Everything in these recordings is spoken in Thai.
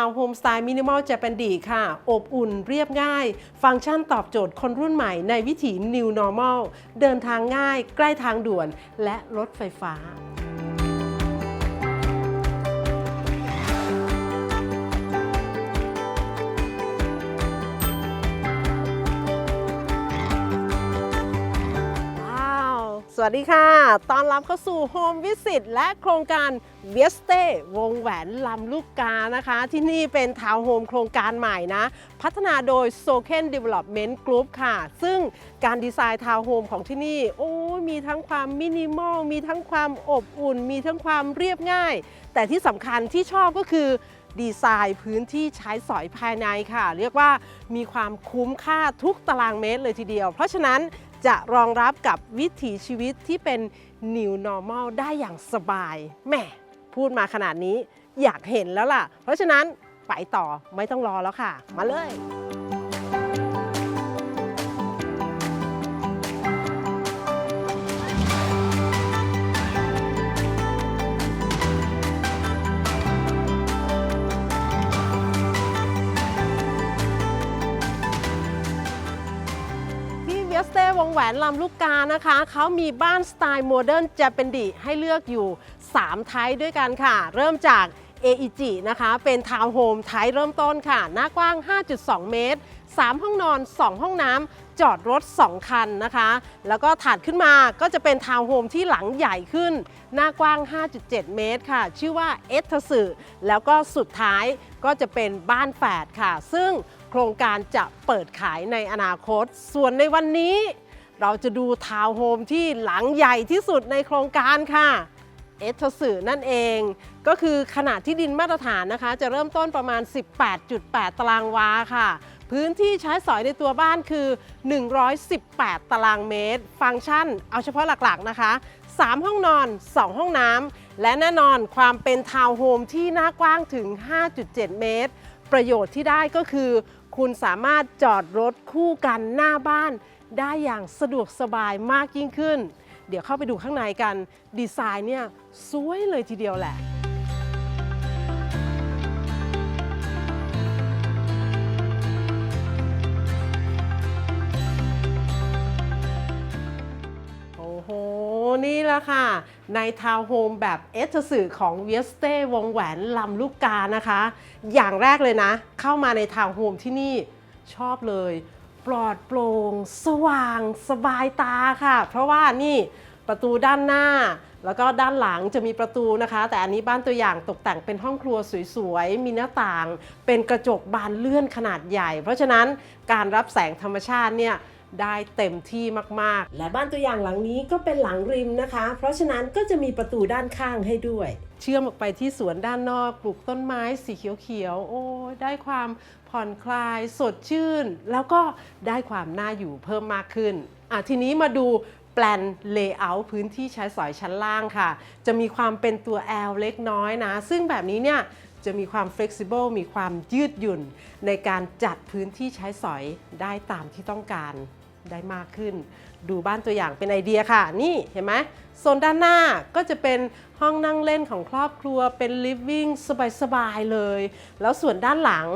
าวน์โฮมสไตล์มินิมอลเจแปนดีค่ะ อบอุ่นเรียบง่าย ฟังก์ชันตอบโจทย์คนรุ่นใหม่ในวิถี New Normal เดินทางง่าย ใกล้ทางด่วน และรถไฟฟ้า สวัสดีค่ะ ตอนรับเข้าสู่ Home Visit และโครงการเวสเต้วงแหวนลำลูกกานะคะ ที่นี่เป็นทาวน์โฮมโครงการใหม่นะ พัฒนาโดย s o k e n Development Group ค่ะ ซึ่งการดีไซน์ทาวน์โฮมของที่นี่ โอ้ยมีทั้งความมินิมอล มีทั้งความอบอุ่น มีทั้งความเรียบง่าย แต่ที่สำคัญที่ชอบก็คือดีไซน์พื้นที่ใช้สอยภายในค่ะ เรียกว่ามีความคุ้มค่าทุกตารางเมตรเลยทีเดียว เพราะฉะนั้น จะรองรับกับวิถีชีวิตที่เป็น New Normal ได้อย่างสบายแหม่พูดมาขนาดนี้อยากเห็นแล้วล่ะ เพราะฉะนั้นไปต่อไม่ต้องรอแล้วค่ะ มาเลย เวียสเต้วงแหวนลำลูกกานะคะ เขามีบ้านสไตล์โมเดิร์นเจแปนดิให้เลือกอยู่ 3 ไทป์ด้วยกันค่ะ เริ่มจาก AEG นะคะ เป็นทาวน์โฮมไทป์เริ่มต้นค่ะ หน้ากว้าง 5.2 เมตร 3 ห้องนอน 2 ห้องน้ำจอดรถ 2 คันนะคะ แล้วก็ถัดขึ้นมาก็จะเป็นทาวน์โฮมที่หลังใหญ่ขึ้น หน้ากว้าง 5.7 เมตรค่ะ ชื่อว่าเอสทสึแล้วก็สุดท้ายก็จะเป็นบ้านแฝดค่ะ ซึ่ง โครงการจะเปิดขายในอนาคต ส่วนในวันนี้ เราจะดูทาวน์โฮมที่หลังใหญ่ที่สุดในโครงการค่ะเอสทสึนั่นเอง ก็คือขนาดที่ดินมาตรฐานนะคะ จะเริ่มต้นประมาณ 18.8 ตารางวาค่ะ พื้นที่ใช้สอยในตัวบ้านคือ 118 ตารางเมตร ฟังก์ชัน เอาเฉพาะหลักๆนะคะ 3 ห้องนอน 2 ห้องน้ำ และแน่นอนความเป็นทาวน์โฮมที่หน้ากว้างถึง 5.7 เมตร ประโยชน์ที่ได้ก็คือ คุณสามารถจอดรถคู่กันหน้าบ้าน ได้อย่างสะดวกสบายมากยิ่งขึ้น เดี๋ยวเข้าไปดูข้างในกัน ดีไซน์เนี่ยสวยเลยทีเดียวแหละโอ้โหนี่ละค่ะ ในทาวน์โฮมแบบเอสสื่อของเวียสเต้วงแหวนลำลูกกานะคะ อย่างแรกเลยนะ เข้ามาในทาวน์โฮมที่นี่ชอบเลย ปลอดโปร่งสว่างสบายตาค่ะ เพราะว่านี่ประตูด้านหน้า แล้วก็ด้านหลังจะมีประตูนะคะ แต่อันนี้บ้านตัวอย่างตกแต่งเป็นห้องครัวสวยๆ มีหน้าต่าง เป็นกระจกบานเลื่อนขนาดใหญ่ เพราะฉะนั้นการรับแสงธรรมชาติเนี่ย ได้เต็มที่มากๆ และบ้านตัวอย่างหลังนี้ก็เป็นหลังริมนะคะ เพราะฉะนั้นก็จะมีประตูด้านข้างให้ด้วย เชื่อมออกไปที่สวนด้านนอกปลูกต้นไม้สีเขียวๆ โอ้ ได้ความผ่อนคลายสดชื่น แล้วก็ได้ความน่าอยู่เพิ่มมากขึ้น อะทีนี้มาดูแปลนเลเยอร์พื้นที่ใช้สอยชั้นล่างค่ะ จะมีความเป็นตัว L เล็กน้อยนะ ซึ่งแบบนี้เนี่ยจะมีความ flexible มีความยืดหยุ่น ในการจัดพื้นที่ใช้สอยได้ตามที่ต้องการ ได้มากขึ้น ดูบ้านตัวอย่างเป็นไอเดียค่ะ นี่เห็นไหมโซนด้านหน้าก็จะเป็นห้องนั่งเล่นของครอบครัวเป็น living สบายๆเลย แล้วส่วนด้านหลัง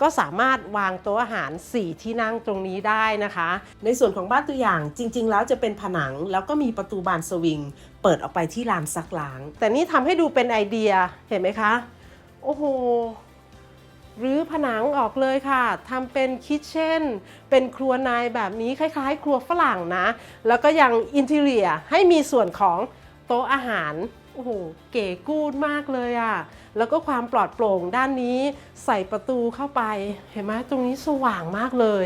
ก็สามารถวางโต๊ะอาหาร 4 ที่นั่งตรงนี้ได้นะคะ ในส่วนของบ้านตัวอย่างจริง ๆ แล้วจะเป็นผนังแล้วก็มีประตูบานสวิง เปิดออกไปที่ลานซักล้าง แต่นี่ทำให้ดูเป็นไอเดียเห็นไหมคะ โอ้โห หรือผนัง ออกเลยค่ะทำเป็นคิทเช่น เป็นครัวนายแบบนี้คล้ายๆ ครัวฝรั่งนะ แล้วก็ยังอินเทเรียให้มีส่วนของโต๊ะอาหารโอ้โหเก๋กูดมากเลยอะ่ะ แล้วก็ความปลอดโปร่งด้านนี้ใส่ประตูเข้าไป เห็นไหมตรงนี้สว่างมากเลย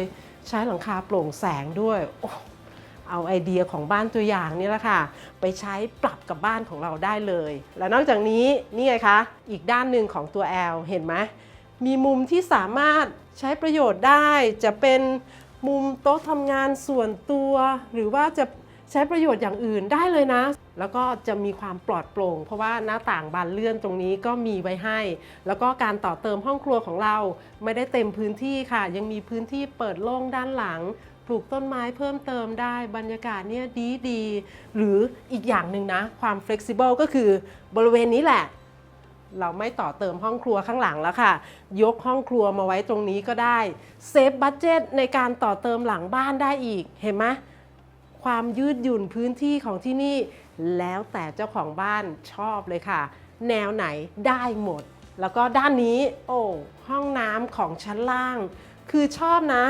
ใช้หลังคาโปร่งแสงด้วยโอ้เอาไอเดียของบ้านตัวอย่างนี่แหละค่ะ ไปใช้ปรับกับบ้านของเราได้เลย และนอกจากนี้นี่ไงคะ อีกด้านหนึ่งของตัว L เห็นไหม มีมุมที่สามารถใช้ประโยชน์ได้ จะเป็นมุมโต๊ะทำงานส่วนตัว หรือว่าจะใช้ประโยชน์อย่างอื่นได้เลยนะ แล้วก็จะมีความปลอดโปร่ง เพราะว่าหน้าต่างบานเลื่อนตรงนี้ก็มีไว้ให้ แล้วก็การต่อเติมห้องครัวของเราไม่ได้เต็มพื้นที่ค่ะ ยังมีพื้นที่เปิดโล่งด้านหลัง ปลูกต้นไม้เพิ่มเติมได้บรรยากาศเนี่ยดีดี หรืออีกอย่างหนึ่งนะ ความ flexible ก็คือบริเวณนี้แหละ เราไม่ต่อเติมห้องครัวข้างหลังแล้วค่ะ ยกห้องครัวมาไว้ตรงนี้ก็ได้เซฟบัตเจตในการต่อเติมหลังบ้านได้อีกเห็นไหมความยืดหยุ่นพื้นที่ของที่นี่ แล้วแต่เจ้าของบ้านชอบเลยค่ะ แนวไหนได้หมด แล้วก็ด้านนี้ โอ้ห้องน้ำของชั้นล่าง คือชอบนะ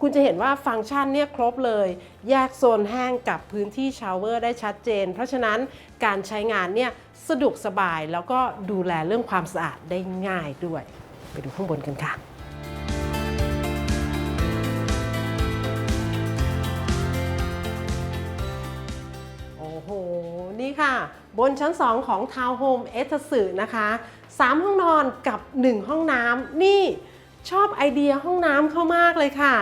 คุณจะเห็นว่าฟังก์ชันเนี่ยครบเลย แยกโซนแห้งกับพื้นที่ชาวเวอร์ได้ชัดเจน เพราะฉะนั้นการใช้งานเนี่ยสะดวกสบายแล้วก็ดูแลเรื่องความสะอาดได้ง่ายด้วย ไปดูข้างบนกันค่ะโอ้โหนี่ค่ะ บนชั้น 2 ของทาวน์โฮมเอสสึนะคะ 3 ห้องนอนกับ 1 ห้องน้ำนี่ชอบไอเดียห้องน้ำเข้ามากเลยค่ะ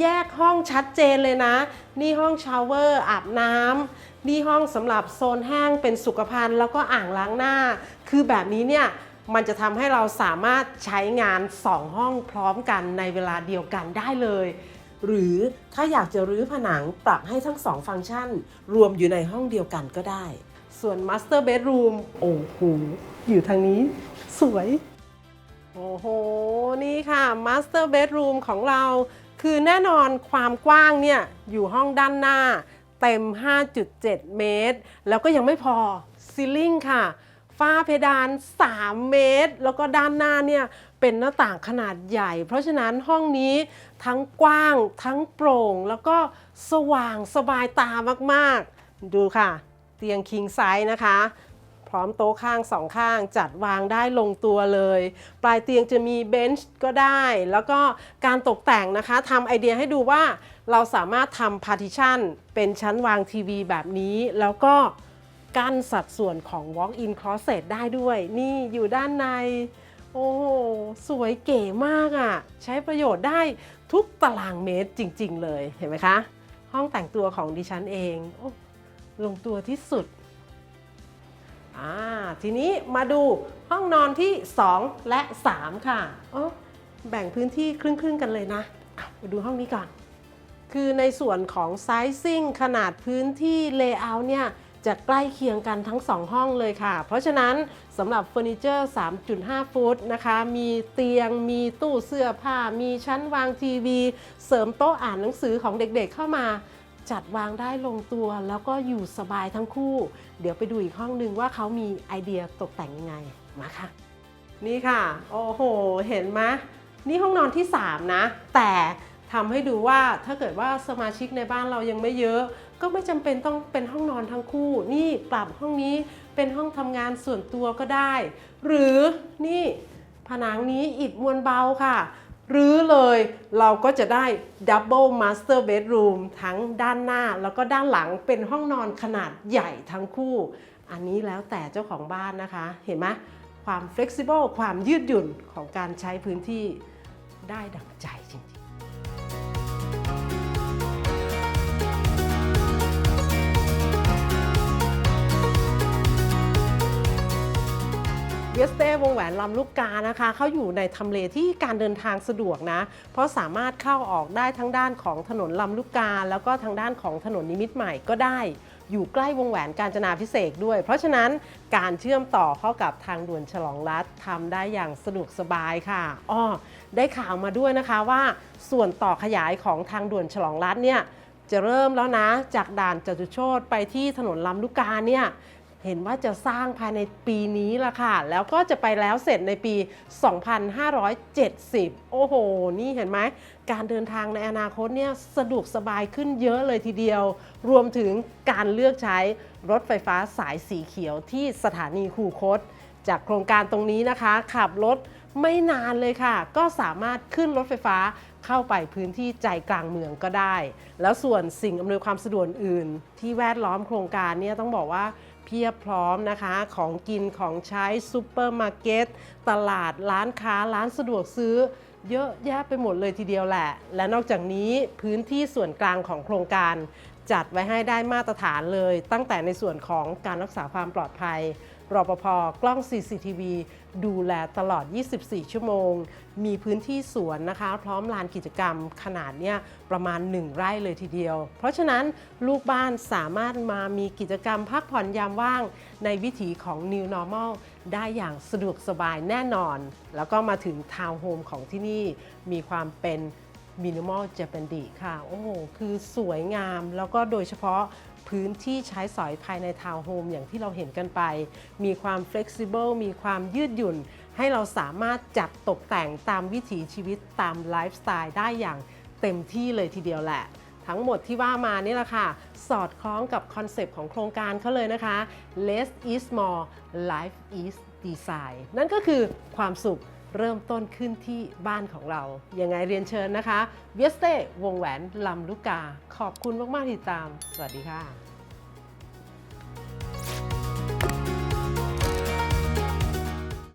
แยกห้องชัดเจนเลยนะ นี่ห้องชาวเวอร์อาบน้ำนี่ห้องสำหรับโซนแห้งเป็นสุขภัณฑ์แล้วก็อ่างล้างหน้า คือแบบนี้เนี่ยมันจะทำให้เราสามารถใช้งาน 2 ห้องพร้อมกันในเวลาเดียวกันได้เลย หรือถ้าอยากจะรื้อผนังปรับให้ทั้งสองฟังก์ชัน รวมอยู่ในห้องเดียวกันก็ได้ ส่วน Master Bedroom โอ้โหอยู่ทางนี้ สวย โอ้โห นี่ค่ะ Master Bedroom ของเรา คือแน่นอนความกว้างเนี่ยอยู่ห้องด้านหน้า เต็ม 5.7 เมตร แล้วก็ยังไม่พอซีลิงค่ะฝ้าเพดาน 3 เมตร แล้วก็ด้านหน้าเนี่ยเป็นหน้าต่างขนาดใหญ่ เพราะฉะนั้นห้องนี้ทั้งกว้างทั้งโปร่ง แล้วก็สว่างสบายตามากๆ ดูค่ะ เตียงคิงไซส์นะคะ พร้อมโต๊ะข้างสองข้าง จัดวางได้ลงตัวเลย ปลายเตียงจะมีเบนช์ก็ได้ แล้วก็การตกแต่งนะคะทำไอเดียให้ดูว่าเราสามารถทำพาร์ติชันเป็นชั้นวางทีวีแบบนี้ แล้วก็กั้นสัดส่วนของ Walk-in Closet ได้ด้วย นี่อยู่ด้านใน โอ้โสวยเก๋มากอะ่ะ ใช้ประโยชน์ได้ทุกตารางเมตรจริง ๆ เลย เห็นไหมคะ ห้องแต่งตัวของดิฉันเองอลงตัวที่สุด ทีนี้มาดูห้องนอนที่ 2 และ 3 ค่ะอ๋อแบ่งพื้นที่ครึ่งๆกันเลยนะมาดูห้องนี้ก่อน คือในส่วนของไซซิ่งขนาดพื้นที่เลเยอร์เนี่ยจะใกล้เคียงกันทั้ง 2 ห้องเลยค่ะ เพราะฉะนั้นสำหรับเฟอร์นิเจอร์ 3.5 ฟุตนะคะ มีเตียง มีตู้เสื้อผ้า มีชั้นวางทีวี เสริมโต๊ะอ่านหนังสือของเด็กๆเข้ามา จัดวางได้ลงตัวแล้วก็อยู่สบายทั้งคู่ เดี๋ยวไปดูอีกห้องหนึ่งว่าเขามีไอเดียตกแต่งยังไงมาค่ะ นี่ค่ะ โอ้โห เห็นไหมนี่ห้องนอนที่ 3 นะ แต่ทำให้ดูว่าถ้าเกิดว่าสมาชิกในบ้านเรายังไม่เยอะ ก็ไม่จำเป็นต้องเป็นห้องนอนทั้งคู่ นี่ปรับห้องนี้เป็นห้องทำงานส่วนตัวก็ได้ หรือนี่ผนังนี้อิฐมวลเบาค่ะ รือเลยเราก็จะได้ Double Master Bedroom ทั้งด้านหน้าแล้วก็ด้านหลังเป็นห้องนอนขนาดใหญ่ทั้งคู่ อันนี้แล้วแต่เจ้าของบ้านนะคะ เห็นไหมความ flexible ความยืดหยุ่นของการใช้พื้นที่ได้ดังใจจริง วสเต้วงแหวนลำลูกกานะคะเขาอยู่ในทำเลที่การเดินทางสะดวกนะ เพราะสามารถเข้าออกได้ทั้งด้านของถนนลำลูกกา แล้วก็ทางด้านของถนนนิมิตใหม่ก็ได้ อยู่ใกล้วงแหวนการจนาพิเศษด้วย เพราะฉะนั้นการเชื่อมต่อเข้ากับทางด่วนฉลองรัฐทำได้อย่างสะดวกสบายค่ะอ้อได้ข่าวมาด้วยนะคะว่า ส่วนต่อขยายของทางด่วนฉลองรัฐเนี่ยจะเริ่มแล้วนะ จากด่านจตุโชตไปที่ถนนลำลูกกาเนี่ย เห็นว่าจะสร้างภายในปีนี้ละค่ะ แล้วก็จะไปแล้วเสร็จในปี 2570 โอ้โห นี่เห็นไหม การเดินทางในอนาคตเนี่ยสะดวกสบายขึ้นเยอะเลยทีเดียว รวมถึงการเลือกใช้รถไฟฟ้าสายสีเขียวที่สถานีคูคต จากโครงการตรงนี้นะคะ ขับรถไม่นานเลยค่ะ ก็สามารถขึ้นรถไฟฟ้า เข้าไปพื้นที่ใจกลางเมืองก็ได้ แล้วส่วนสิ่งอำนวยความสะดวกอื่น ที่แวดล้อมโครงการเนี่ยต้องบอกว่าเพียบพร้อมนะคะของกินของใช้ซูเปอร์มาร์เก็ตตลาดร้านค้าร้านสะดวกซื้อ เยอะแยะไปหมดเลยทีเดียวแหละ และนอกจากนี้พื้นที่ส่วนกลางของโครงการ จัดไว้ให้ได้มาตรฐานเลย ตั้งแต่ในส่วนของการรักษาความปลอดภัย รปภกล้อง CCTV ดูแลตลอด 24 ชั่วโมง มีพื้นที่สวนนะคะ พร้อมลานกิจกรรมขนาดเนี้ยประมาณ 1 ไร่เลยทีเดียว เพราะฉะนั้นลูกบ้านสามารถมามีกิจกรรมพักผ่อนยามว่าง ในวิถีของ New Normal ได้อย่างสะดวกสบายแน่นอน แล้วก็มาถึงทาวน์โฮมของที่นี่มีความเป็นมินิมอลเจแปนดีค่ะ โอ้โห คือสวยงามแล้วก็โดยเฉพาะ พื้นที่ใช้สอยภายในทาวน์โฮมอย่างที่เราเห็นกันไป มีความ flexible มีความยืดหยุ่น ให้เราสามารถจัดตกแต่งตามวิถีชีวิตตามไลฟ์สไตล์ได้อย่างเต็มที่เลยทีเดียวแหละ ทั้งหมดที่ว่ามานี่แหละค่ะ สอดคล้องกับคอนเซปต์ของโครงการเขาเลยนะคะ less is more life is design นั่นก็คือความสุข เริ่มต้นขึ้นที่บ้านของเรา ยังไงเรียนเชิญนะคะเวสเต้วงแหวนลำลูกกา ขอบคุณมาก ๆ ที่ตาม สวัสดีค่ะ